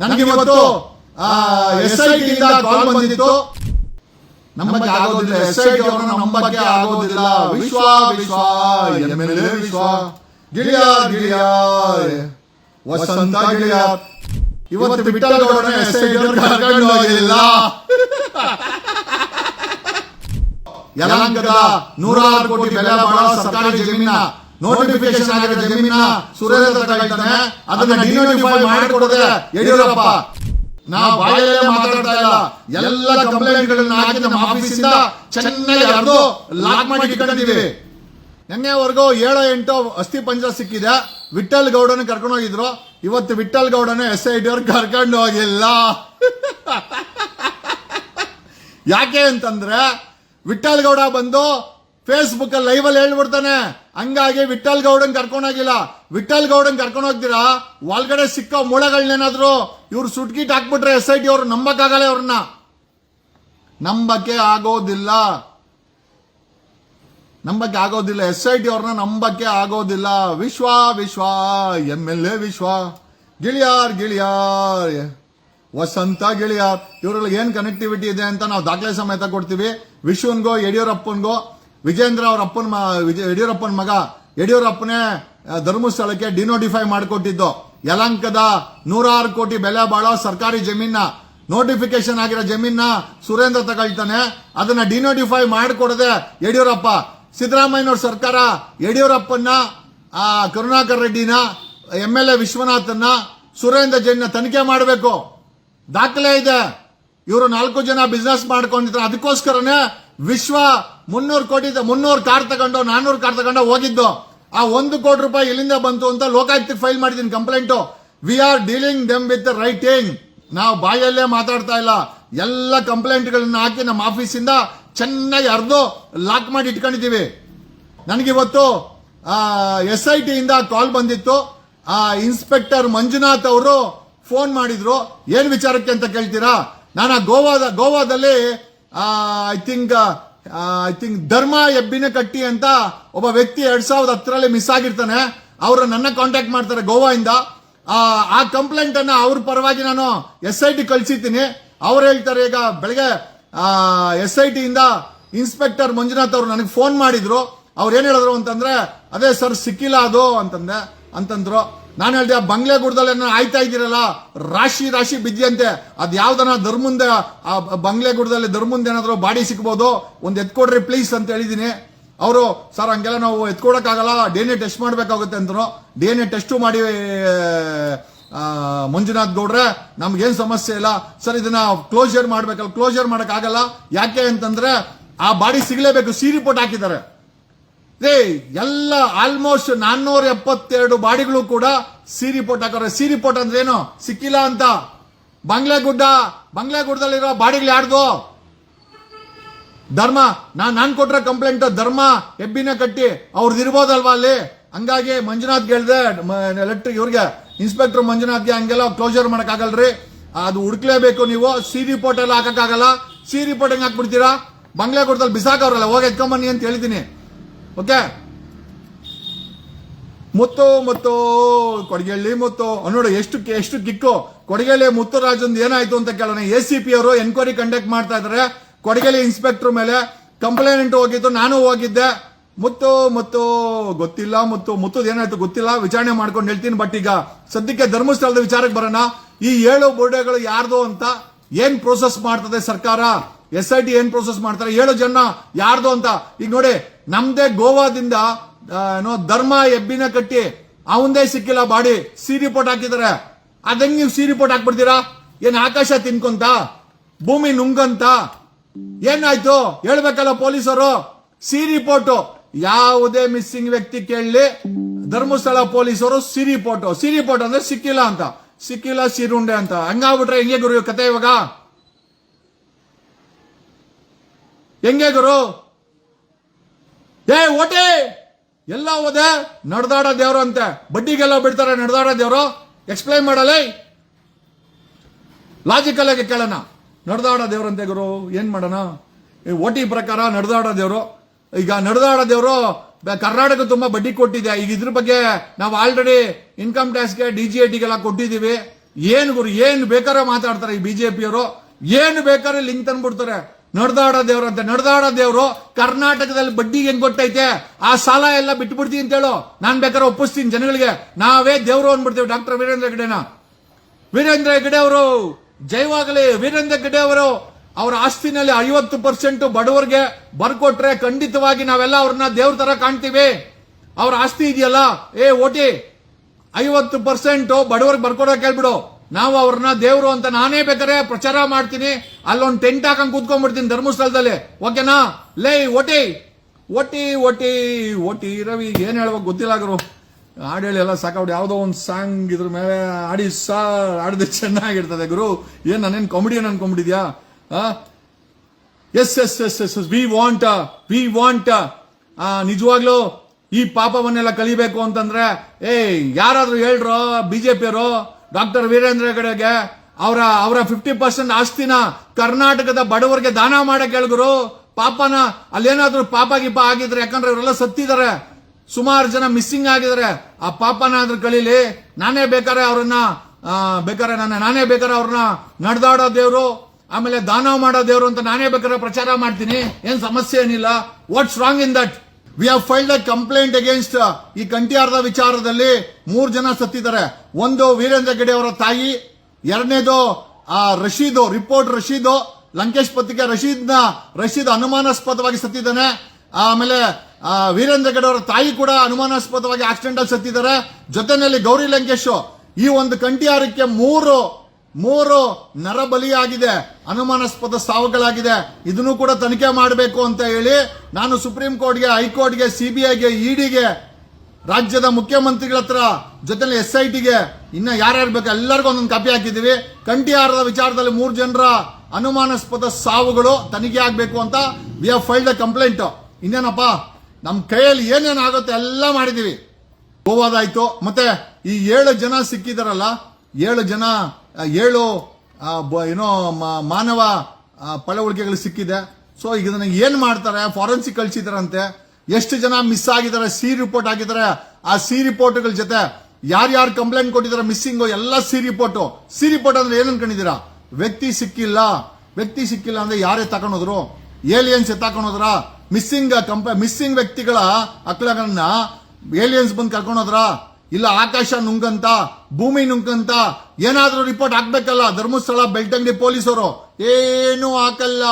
ನನಗೆ ಇವತ್ತು S I ಟಿಯಿಂದ ಕಾಲ್ ಬಂದಿತ್ತು. ನಮ್ಮ ಬಗ್ಗೆ ಆಗೋದಿಲ್ಲ. ಎಸ್ ಐ ಟಿ ಅವರನ್ನು ಬಗ್ಗೆ ಆಗೋದಿಲ್ಲ. ವಿಶ್ವ ವಿಶ್ವ, ಎಂ ವಿಶ್ವ. ಗಿಳಿಯ ಗಿಳಿಯ ವಸಂತ ಗಿಳಿಯ ಇವತ್ತು ವಿಠಲ್ ಗೌಡನ ಎಸ್ ಐ ಟಿ ಹೋಗಿಲ್ಲ. ಯಲಹಂಕದ ನೂರಾರು ಕೋಟಿ ಬೆಲೆ ಬಾಳ ಸರ್ಕಾರಿ ಜಮೀನ? ನೋಟಿಫಿಕೇಶನ್ ಆಗಿದೆ ಜಮೀನ ಸುರೇಂದ್ರ ಅದನ್ನ ಡಿನೋಟಿಫೈ ಮಾಡಿಕೊಡದೆ ಯಡಿಯೂರಪ್ಪ. ನಾವು ಬಾಯಲ್ಲೇ ಮಾತಾಡ್ತಾ ಇಲ್ಲ. ಎಲ್ಲ ಕಂಪ್ಲೇಂಟ್ಗಳನ್ನ ಹಾಕಿ ನಮ್ಮ ಆಫೀಸಿಂದ ಚೆನ್ನಾಗಿ ಅರ್ದು ಲಾಕ್ ಮಾಡಿ ಇಟ್ಕೊಂಡಿದ್ದೀವಿ. ನಿನ್ನೆವರೆಗೂ ಏಳು ಎಂಟು ಅಸ್ಥಿ ಪಂಜರ ಸಿಕ್ಕಿದೆ. ವಿಠಲ್ ಗೌಡನ ಕರ್ಕೊಂಡು ಹೋಗಿದ್ರು. ಇವತ್ತು ವಿಠಲ್ ಗೌಡನ ಎಸ್ ಐ ಟಿ ಅವ್ರು ಕರ್ಕೊಂಡು ಹೋಗಿಲ್ಲ. ಯಾಕೆ ಅಂತಂದ್ರೆ ವಿಠಲ್ ಗೌಡ ಬಂದು ಫೇಸ್ಬುಕ್ ಅಲ್ಲಿ ಲೈವ್ ಅಲ್ಲಿ ಹೇಳ್ಬಿಡ್ತಾನೆ, ಹಂಗಾಗಿ ವಿಠಲ್ ಗೌಡನ್ ಕರ್ಕೊಂಡೋಗಿಲ್ಲ ವಿಠಲ್ ಗೌಡನ್ ಕರ್ಕೊಂಡು ಹೋಗ್ತೀರಾ? ಒಳಗಡೆ ಸಿಕ್ಕ ಮೂಳೆಗಳನ್ನೇನಾದ್ರು ಇವ್ರು ಸುಟ್ಕಿಟ್ ಹಾಕ್ಬಿಟ್ರೆ ಎಸ್ ಐ ಟಿ ಅವ್ರು ನಂಬಕ್ಕಾಗಲ್ಲ ಅವ್ರನ್ನ ನಂಬಕ್ಕೆ ಆಗೋದಿಲ್ಲ. ನಂಬಕ್ಕೆ ಆಗೋದಿಲ್ಲ. ಎಸ್ ಐ ಟಿ ಅವ್ರನ್ನ ನಂಬಕ್ಕೆ ಆಗೋದಿಲ್ಲ. ವಿಶ್ವ ವಿಶ್ವ ಎಂ ಎಲ್ ಎ ವಿಶ್ವ. ಗಿಳಿಯಾರ್ ಗಿಳಿಯಾರ್. ವಸಂತ, ಗಿಳಿಯಾರ್. ಇವರಲ್ಲಿ ಏನ್ ಕನೆಕ್ಟಿವಿಟಿ ಇದೆ ಅಂತ ನಾವು ದಾಖಲೆ ಸಮೇತ ಕೊಡ್ತೀವಿ. ವಿಶ್ವನ್ಗೋ ಯಡಿಯೂರಪ್ಪನ್ಗೋ ವಿಜೇಂದ್ರ ಅವ್ರ ಅಪ್ಪನ ವಿಜಯ ಯಡಿಯೂರಪ್ಪನ ಮಗ. ಯಡಿಯೂರಪ್ಪನೇ ಧರ್ಮಸ್ಥಳಕ್ಕೆ ಡಿನೋಟಿಫೈ ಮಾಡಿಕೊಟ್ಟಿದ್ದು. ಯಲಂಕದ ನೂರಾರು ಕೋಟಿ ಬೆಲೆ ಬಾಳೋ ಸರ್ಕಾರಿ ಜಮೀನ ನೋಟಿಫಿಕೇಶನ್ ಆಗಿರೋ ಜಮೀನ ಸುರೇಂದ್ರ ತಗೊಳ್ತಾನೆ. ಅದನ್ನ ಡಿನೋಟಿಫೈ ಮಾಡಿಕೊಡದೆ ಯಡಿಯೂರಪ್ಪ. ಸಿದ್ದರಾಮಯ್ಯನವ್ರ ಸರ್ಕಾರ ಯಡಿಯೂರಪ್ಪನ ಕರುಣಾಕರ್ ರೆಡ್ಡಿನ, ಎಂ ಎಲ್ ಎ ವಿಶ್ವನಾಥನ್ನ, ಸುರೇಂದ್ರ ಜೈನ ತನಿಖೆ ಮಾಡಬೇಕು. ದಾಖಲೆ ಇದೆ. ಇವರು ನಾಲ್ಕು ಜನ ಬಿಸ್ನೆಸ್ ಮಾಡ್ಕೊಂಡಿದ್ರು ಅದಕ್ಕೋಸ್ಕರನೇ ವಿಶ್ವ ಮುನ್ನೂರು ಕೋಟಿ ಮುನ್ನೂರು ಕಾರ್ ತಗೊಂಡು ನಾನ್ನೂರು ಕಾರ್ ತಗೊಂಡು ಹೋಗಿದ್ದು. ಆ ಒಂದು ಕೋಟಿ ರೂಪಾಯಿ ಎಲ್ಲಿಂದ ಬಂತು ಅಂತ ಲೋಕಾಯುಕ್ತಕ್ಕೆ ಫೈಲ್ ಮಾಡಿದ್ದೀನಿ complaint. We are dealing them with writing ನಾವು ಬಾಯಲ್ಲೇ ಮಾತಾಡ್ತಾ ಇಲ್ಲ. ಎಲ್ಲ ಕಂಪ್ಲೇಂಟ್ಗಳನ್ನ ಹಾಕಿ ನಮ್ಮ ಆಫೀಸಿಂದ ಚೆನ್ನಾಗಿ ಅರ್ದು ಲಾಕ್ ಮಾಡಿ ಇಟ್ಕೊಂಡಿದ್ದೀವಿ. ನನಗಿವತ್ತು ಎಸ್ ಐ ಟಿಯಿಂದ ಕಾಲ್ ಬಂದಿತ್ತು. ಆ, ಇನ್ಸ್ಪೆಕ್ಟರ್ ಮಂಜುನಾಥ್ ಅವರು ಫೋನ್ ಮಾಡಿದ್ರು. ಏನ್ ವಿಚಾರಕ್ಕೆ ಅಂತ ಕೇಳ್ತೀರಾ? ನಾನು ಗೋವಾದ ಗೋವಾದಲ್ಲಿ ಐ ಥಿಂಕ್ ಐ ಥಿಂಕ್ ಧರ್ಮ ಎಬ್ಬಿನ ಕಟ್ಟಿ ಅಂತ ಒಬ್ಬ ವ್ಯಕ್ತಿ ಎರಡ್ ಸಾವಿರದ ಹತ್ತರಲ್ಲಿ ಮಿಸ್ ಆಗಿರ್ತಾನೆ. ಅವರು ನನ್ನ ಕಾಂಟ್ಯಾಕ್ಟ್ ಮಾಡ್ತಾರೆ ಗೋವಾದಿಂದ ಆ, ಕಂಪ್ಲೇಂಟ್ ಅನ್ನ ಅವ್ರ ಪರವಾಗಿ ನಾನು ಎಸ್ ಐ ಟಿ ಕಳಿಸಿದ್ದೀನಿ. ಅವ್ರು ಹೇಳ್ತಾರೆ ಈಗ ಬೆಳಗ್ಗೆ ಎಸ್ ಐ ಟಿಯಿಂದ ಇನ್ಸ್ಪೆಕ್ಟರ್ ಮಂಜುನಾಥ್ ಅವರು ನನಗೆ ಫೋನ್ ಮಾಡಿದ್ರು. ಅವ್ರು ಏನ್ ಹೇಳಿದ್ರು ಅಂತಂದ್ರೆ ಅದೇ ಸರ್ ಸಿಕ್ಕಿಲ್ಲ ಅದು ಅಂತಂದೆ ಅಂತಂದ್ರು. ನಾನು ಹೇಳ್ದೆ, ಆ ಬಂಗ್ಲೆಗುಡ್ದಲ್ಲಿ ಏನೋ ಆಯ್ತಾ ಇದ್ದೀರಲ್ಲ? ರಾಶಿ ರಾಶಿ ಬಿದ್ದಿಯಂತೆ ಅದು ಯಾವ್ದನ ಧರ್ಮುಂದೆ, ಆ ಬಂಗ್ಲೆ ಗುಡ್ದಲ್ಲಿ ಧರ್ಮುಂದೆ ಏನಾದರೂ ಬಾಡಿ ಸಿಕ್ಬೋದು ಒಂದು ಎತ್ಕೊಡ್ರಿ ಪ್ಲೀಸ್ ಅಂತ ಹೇಳಿದ್ದೀನಿ ಅವರು, ಸರ್, ಹಂಗೆಲ್ಲ ನಾವು ಎತ್ಕೊಡಕ್ಕಾಗಲ್ಲ. ಡಿ ಎನ್ ಎ ಟೆಸ್ಟ್ ಮಾಡಬೇಕಾಗುತ್ತೆ ಅಂದ್ರು. ಡಿ ಎನ್ ಎ ಟೆಸ್ಟ್ ಮಾಡಿ ಮಂಜುನಾಥ್ ಗೌಡ್ರೆ, ನಮ್ಗೇನು ಸಮಸ್ಯೆ ಇಲ್ಲ. ಸರ್, ಇದನ್ನ ಕ್ಲೋಸರ್ ಮಾಡ್ಬೇಕಲ್ಲ. ಕ್ಲೋಸರ್ ಮಾಡೋಕ್ಕಾಗಲ್ಲ. ಯಾಕೆ ಅಂತಂದ್ರೆ, ಆ ಬಾಡಿ ಸಿಗ್ಲೇಬೇಕು. ಸಿ ರಿಪೋರ್ಟ್ ಹಾಕಿದ್ದಾರೆ. ರೇ ಎಲ್ಲ ಆಲ್ಮೋಸ್ಟ್ ನಾನ್ನೂರ ಎಪ್ಪತ್ತೆರಡು ಬಾಡಿಗಳು ಕೂಡ ಸಿ ರಿಪೋರ್ಟ್ ಹಾಕೋರೆ. ಸಿ ರಿಪೋರ್ಟ್ ಅಂದ್ರೆ ಏನು ಸಿಕ್ಕಿಲ್ಲ ಅಂತ. ಬಂಗ್ಲೆಗುಡ್ಡ, ಬಂಗ್ಲೆಗುಡ್ಡದಲ್ಲಿರೋ ಬಾಡಿಗಳು ಯಾರ್ದು? ಧರ್ಮ. ನಾನು, ನಾನ್ ಕೊಟ್ರ ಕಂಪ್ಲೇಂಟ್ ಧರ್ಮ, ಎಬ್ಬಿನ ಕಟ್ಟಿ ಅವ್ರದ್ದು ಇರ್ಬೋದಲ್ವಾ ಅಲ್ಲಿ? ಹಂಗಾಗಿ ಮಂಜುನಾಥ್ ಹೇಳ್ದೆ ಎಲೆಕ್ಟ್ರಿಕ್ ಇವ್ರಿಗೆ. ಇನ್ಸ್ಪೆಕ್ಟರ್ ಮಂಜುನಾಥ್ಗೆ ಹಂಗೆಲ್ಲ ಕ್ಲೋಸರ್ ಮಾಡಕ್ ಆಗಲ್ರಿ ಅದು ಹುಡುಕ್ಲೇಬೇಕು ನೀವು. ಸಿ ರಿಪೋರ್ಟ್ ಎಲ್ಲ ಹಾಕಕ್ಕಾಗಲ್ಲ. ಸಿ ರಿಪೋರ್ಟ್ ಹೆಂಗೆ ಹಾಕ್ಬಿಡ್ತೀರಾ? ಬಂಗ್ಲೆಗುಡ್ಡದಲ್ಲಿ ಬಿಸಾಕವ್ರಲ್ಲ. ಹೋಗಿ ಎತ್ಕೊಂಬನ್ನಿ ಅಂತ ಹೇಳಿದ್ದೀನಿ. ಓಕೆ ಮುತ್ತು ಮುತ್ತು, ಕೊಡಗೇಳ್ಳಿ ಮುತ್ತು. ನೋಡು, ಎಷ್ಟು ಎಷ್ಟು ಕಿಕ್ಕು ಕೊಡಗೇಳಿ ಮುತ್ತುರಾಜಂದ್ ಏನಾಯ್ತು ಅಂತ ಕೇಳೋಣ. ಎ ಸಿ ಪಿ ಅವರು ಎನ್ಕ್ವೈರಿ ಕಂಡಕ್ಟ್ ಮಾಡ್ತಾ ಇದಾರೆ. ಕೊಡಗೇಳಿ ಇನ್ಸ್ಪೆಕ್ಟರ್ ಮೇಲೆ ಕಂಪ್ಲೇಂಟ್ ಹೋಗಿತ್ತು ನಾನು ಹೋಗಿದ್ದೆ. ಮುತ್ತು ಮುತ್ತು, ಗೊತ್ತಿಲ್ಲ, ಮುತ್ತು, ಮುತ್ತುದ್ ಏನಾಯ್ತು ಗೊತ್ತಿಲ್ಲ. ವಿಚಾರಣೆ ಮಾಡ್ಕೊಂಡು ಹೇಳ್ತೀನಿ ಬಟ್ ಈಗ ಸದ್ಯಕ್ಕೆ ಧರ್ಮಸ್ಥಳದ ವಿಚಾರಕ್ಕೆ ಬರೋಣ. ಈ ಏಳು ಬೋರ್ಡೆಗಳು ಯಾರ್ದು ಅಂತ ಏನ್ ಪ್ರೋಸೆಸ್ ಮಾಡ್ತದೆ ಸರ್ಕಾರ? ಎಸ್ ಐ ಟಿ ಏನ್ ಪ್ರೋಸೆಸ್ ಮಾಡ್ತಾರೆ? ಏಳು ಜನ ಯಾರ್ದು ಅಂತ? ಈಗ ನೋಡಿ ನಮ್ದೇ ಗೋವಾದಿಂದ ಏನೋ ಧರ್ಮ ಎಬ್ಬಿನ ಕಟ್ಟಿ ಅವಂದೇ ಸಿಕ್ಕಿಲ್ಲ ಬಾಡಿ, ಸಿ ರಿಪೋರ್ಟ್ ಹಾಕಿದ್ದಾರೆ. ಅದಂಗ್ ನೀವು ಸಿ ರಿಪೋರ್ಟ್ ಹಾಕ್ಬಿಡ್ತೀರಾ? ಏನ್ ಆಕಾಶ ತಿನ್ಕೊಂತ? ಭೂಮಿ ನುಂಗಂತ? ಏನಾಯ್ತು? ಹೇಳ್ಬೇಕಲ್ಲ ಪೊಲೀಸರು? ಸಿ ರಿಪೋರ್ಟ್ ಯಾವುದೇ ಮಿಸ್ಸಿಂಗ್ ವ್ಯಕ್ತಿ ಕೇಳಲಿ ಧರ್ಮಸ್ಥಳ ಪೊಲೀಸರು ಸಿ ರಿಪೋರ್ಟ್ ಸಿ ರಿಪೋರ್ಟ್ ಅಂದ್ರೆ ಸಿಕ್ಕಿಲ್ಲ ಅಂತ. ಸಿಕ್ಕಿಲ್ಲ, ಸಿರುಂಡೆ ಅಂತ. ಹಂಗಾಗ್ಬಿಟ್ರೆ ಹೆಂಗೆ ಗುರು ಕತೆ ಇವಾಗ? ಹೆಂಗೆ ಗುರು? ಏ, ಓಟೆ! ಎಲ್ಲ ಹೋದೆ, ನಡೆದಾಡ ದೇವ್ರು ಅಂತೆ. ಬಡ್ಡಿಗೆಲ್ಲ ಬಿಡ್ತಾರೆ, ನಡೆದಾಡ ದೇವ್ರು. ಎಕ್ಸ್ಪ್ಲೈನ್ ಮಾಡಲೇ? ಲಾಜಿಕಲ್ ಆಗಿ ಕೇಳೋಣ. ನಡೆದಾಡ ದೇವ್ರಂತೆ ಗುರು, ಏನ್ ಮಾಡೋಣ? ಓಟಿ ಪ್ರಕಾರ ನಡೆದಾಡ ದೇವ್ರು. ಈಗ ನಡೆದಾಡ ದೇವ್ರು ಕರ್ನಾಟಕ ತುಂಬಾ ಬಡ್ಡಿ ಕೊಟ್ಟಿದೆ. ಈಗ ಇದ್ರ ಬಗ್ಗೆ ನಾವು ಆಲ್ರೆಡಿ ಇನ್ಕಮ್ ಟ್ಯಾಕ್ಸ್ಗೆ ಡಿ ಜಿ ಟಿಗೆಲ್ಲ ಕೊಟ್ಟಿದ್ದೀವಿ. ಏನು ಗುರು, ಏನು ಬೇಕಾದ್ರೆ ಮಾತಾಡ್ತಾರೆ ಈ ಬಿಜೆಪಿಯವರು ಏನು ಬೇಕಾದ್ರೆ ಲಿಂಕ್ ತಂದ್ಬಿಡ್ತಾರೆ. ನಡೆದಾಡೋ ದೇವ್ರು ಅಂತ. ನಡೆದಾಡೋ ದೇವ್ರು ಕರ್ನಾಟಕದಲ್ಲಿ ಬಡ್ಡಿ ಹೆಂಗ್ ಗೊತ್ತೈತೆ ಆ ಸಾಲ ಎಲ್ಲ ಬಿಟ್ಬಿಡ್ತೀನಿ ಅಂತ ಹೇಳೋ. ನಾನ್ ಬೇಕಾದ್ರೆ ಒಪ್ಪಿಸ್ತೀನಿ ಜನಗಳಿಗೆ. ನಾವೇ ದೇವ್ರು ಅಂದ್ಬಿಡ್ತೀವಿ ಡಾಕ್ಟರ್ ವೀರೇಂದ್ರ ಹೆಗಡೆನ ವೀರೇಂದ್ರ ಗಡೆ ಅವರು ಜೈವಾಗಲಿ ವೀರೇಂದ್ರ ಗಡೆ ಅವರು, ಅವರ ಆಸ್ತಿನಲ್ಲಿ ಐವತ್ತು ಪರ್ಸೆಂಟ್ ಬಡವರಿಗೆ ಬರ್ಕೊಟ್ರೆ ಖಂಡಿತವಾಗಿ ನಾವೆಲ್ಲ ಅವ್ರನ್ನ ದೇವ್ರ ತರ ಕಾಣ್ತೀವಿ. ಅವ್ರ ಆಸ್ತಿ ಇದೆಯಲ್ಲ? ಏ, ಓಟಿ, ಐವತ್ತು ಪರ್ಸೆಂಟ್ ಬಡವರಿಗೆ ಬರ್ಕೊಡೋಕೆ ಹೇಳ್ಬಿಡು. ನಾವು ಅವ್ರನ್ನ ದೇವರು ಅಂತ ನಾನೇ ಬೇಕಾರೆ ಪ್ರಚಾರ ಮಾಡ್ತೀನಿ. ಅಲ್ಲೊಂದು ಟೆಂಟ್ ಹಾಕಂಗ್ ಕೂತ್ಕೊಂಡ್ಬಿಡ್ತೀನಿ ಧರ್ಮಸ್ಥಳದಲ್ಲಿ. ಓಕೆನಾ? ಲೇ, OT OT OT OT, Ravi, ಏನ್ ಹೇಳ್ಬೇಕು ಗೊತ್ತಿಲ್ಲ ಗುರು. ಹೇಳಿ ಎಲ್ಲ ಸಾಕಾಬಿಡಿ ಯಾವುದೋ ಒಂದು ಸಾಂಗ್ ಇದ್ರ ಮೇಲೆ ಆಡಿ ಸಾ ಆಡಿದ್ರೆ ಚೆನ್ನಾಗಿರ್ತದೆ ಗುರು. ಏನ್ ನಾನೇನು comedian ಅನ್ಕೊಂಡ್ಬಿಟ್ಟಿದ್ಯಾ? Yes yes yes yes yes we want we want ನಿಜವಾಗ್ಲೂ ಈ ಪಾಪವನ್ನೆಲ್ಲ ಕಲಿಬೇಕು ಅಂತಂದ್ರೆ, ಏಯ್, ಯಾರಾದ್ರೂ ಹೇಳ್ರೋ ಬಿಜೆಪಿಯವರು ಡಾಕ್ಟರ್ ವೀರೇಂದ್ರ ಹೆಗಡೆಗೆ ಅವರ ಅವರ ಫಿಫ್ಟಿ ಪರ್ಸೆಂಟ್ ಆಸ್ತಿನ ಕರ್ನಾಟಕದ ಬಡವರಿಗೆ ದಾನ ಮಾಡಕ್ಕೆ ಹೇಳಿದ್ರು ಪಾಪನ, ಅಲ್ಲೇನಾದರೂ ಪಾಪ ಗಿಪ ಆಗಿದ್ರೆ, ಯಾಕಂದ್ರೆ ಇವರೆಲ್ಲ ಸತ್ತಿದ್ದಾರೆ. ಸುಮಾರು ಜನ ಮಿಸ್ಸಿಂಗ್ ಆಗಿದ್ದಾರೆ. ಆ ಪಾಪನ ಆದ್ರೂ ಕಲೀಲಿ ನಾನೇ ಬೇಕಾರೆ ಅವ್ರನ್ನ ಬೇಕಾರೆ ನಾನು, ನಾನೇ ಬೇಕಾರೆ ಅವ್ರನ್ನ ನಡೆದಾಡೋ ದೇವರು, ಆಮೇಲೆ ದಾನ ಮಾಡೋ ದೇವ್ರು ಅಂತ ನಾನೇ ಬೇಕಾದ್ರೆ ಪ್ರಚಾರ ಮಾಡ್ತೀನಿ. ಏನ್ ಸಮಸ್ಯೆ ಏನಿಲ್ಲ. What's wrong in that we have filed a complaint against ಈ ಕಂಟಿಯಾರದ ವಿಚಾರದಲ್ಲಿ ಮೂರು ಜನ ಸತ್ತಿದ್ದಾರೆ. ಒಂದು ವೀರೇಂದ್ರ ಗಡೆ ಅವರ ತಾಯಿ, ಎರಡನೇದು, ಆ, ರಶೀದ್, ರಿಪೋರ್ಟ್ ರಶೀದು, ಲಂಕೇಶ್ ಪತ್ರಿಕೆ ರಶೀದ್ನ ರಶೀದ್ ಅನುಮಾನಾಸ್ಪದವಾಗಿ ಸತ್ತಿದ್ದಾನೆ. ಆಮೇಲೆ ವೀರೇಂದ್ರ ಗಡೆ ಅವರ ತಾಯಿ ಕೂಡ ಅನುಮಾನಾಸ್ಪದವಾಗಿ ಆಕ್ಸಿಡೆಂಟ್ ಅಲ್ಲಿ ಸತ್ತಿದ್ದಾರೆ. ಜೊತೆನಲ್ಲಿ ಗೌರಿ ಲಂಕೇಶ್, ಈ ಒಂದು ಕಂಠಿಯಾರಕ್ಕೆ ಮೂರು ಮೂರು ನರಬಲಿಯಾಗಿದೆ, ಅನುಮಾನಾಸ್ಪದ ಸಾವುಗಳಾಗಿದೆ. ಇದನ್ನು ಕೂಡ ತನಿಖೆ ಮಾಡಬೇಕು ಅಂತ ಹೇಳಿ ನಾನು ಸುಪ್ರೀಂ ಕೋರ್ಟ್ಗೆ, ಹೈಕೋರ್ಟ್ಗೆ, ಸಿಬಿಐಗೆ, ಇಡಿಗೆ, ರಾಜ್ಯದ ಮುಖ್ಯಮಂತ್ರಿಗಳ ಹತ್ರ ಜೊತೆಲಿ ಎಸ್ ಐ ಟಿಗೆ ಇನ್ನ ಯಾರ್ಯಾರು ಬೇಕು ಎಲ್ಲರಿಗೂ ಒಂದೊಂದು ಕಾಪಿ ಹಾಕಿದೀವಿ ಕಂಠಿಹಾರದ ವಿಚಾರದಲ್ಲಿ ಮೂರು ಜನರ ಅನುಮಾನಾಸ್ಪದ ಸಾವುಗಳು ತನಿಖೆ ಆಗಬೇಕು ಅಂತ we have filed a complaint ಇನ್ನೇನಪ್ಪ ನಮ್ಮ ಕೈಯಲ್ಲಿ ಏನೇನು ಆಗುತ್ತೆ ಎಲ್ಲ ಮಾಡಿದೀವಿ ಗೋವಾದಾಯ್ತು. ಮತ್ತೆ ಈ ಏಳು ಜನ ಸಿಕ್ಕಿದಾರಲ್ಲ, ಏಳು ಜನ ಏಳು ಏನೋ ಮಾನವ ಪಳವಳಿಕೆಗಳು ಸಿಕ್ಕಿದೆ. ಸೊ ಈಗ ಇದನ್ನ ಏನು ಮಾಡ್ತಾರೆ? ಫಾರೆನ್ಸಿಕ್ ಕಳ್ಸಿದಾರಂತೆ. ಎಷ್ಟು ಜನ ಮಿಸ್ ಆಗಿದ್ದಾರೆ? ಸಿ ರಿಪೋರ್ಟ್ ಆಗಿದ್ದಾರೆ ಆ ಸಿ ರಿಪೋರ್ಟ್ಗಳ ಜೊತೆ ಯಾರ್ಯಾರು ಕಂಪ್ಲೇಂಟ್ ಕೊಟ್ಟಿದ್ದಾರೆ? ಮಿಸ್ಸಿಂಗ್ ಎಲ್ಲ ಸಿ ರಿಪೋರ್ಟ್ ಸಿ ರಿಪೋರ್ಟ್ ಅಂದ್ರೆ ಏನು ಅನ್ಕೊಂಡಿದ್ದೀರಾ? ವ್ಯಕ್ತಿ ಸಿಕ್ಕಿಲ್ಲ. ವ್ಯಕ್ತಿ ಸಿಕ್ಕಿಲ್ಲ ಅಂದ್ರೆ ಯಾರೇ ತಗೊಂಡೋದ್ರು? ಏಲಿಯನ್ಸ್ ಎತ್ತಾಕೊಂಡೋದ್ರ ಮಿಸ್ಸಿಂಗ್ ಕಂಪ ಮಿಸ್ಸಿಂಗ್ ವ್ಯಕ್ತಿಗಳ ಅಕ್ಲಗಳನ್ನ ಏಲಿಯನ್ಸ್ ಬಂದು ಕರ್ಕೊಂಡೋದ್ರ? ಇಲ್ಲ ಆಕಾಶ ನುಂಗಂತ ಭೂಮಿ ನುಂಗಂತ ಏನಾದರೂ ರಿಪೋರ್ಟ್ ಹಾಕ್ಬೇಕಲ್ಲ ಧರ್ಮಸ್ಥಳ ಬೆಳ್ತಂಗಡಿ ಪೊಲೀಸರು. ಏನೂ ಹಾಕಲ್ಲ.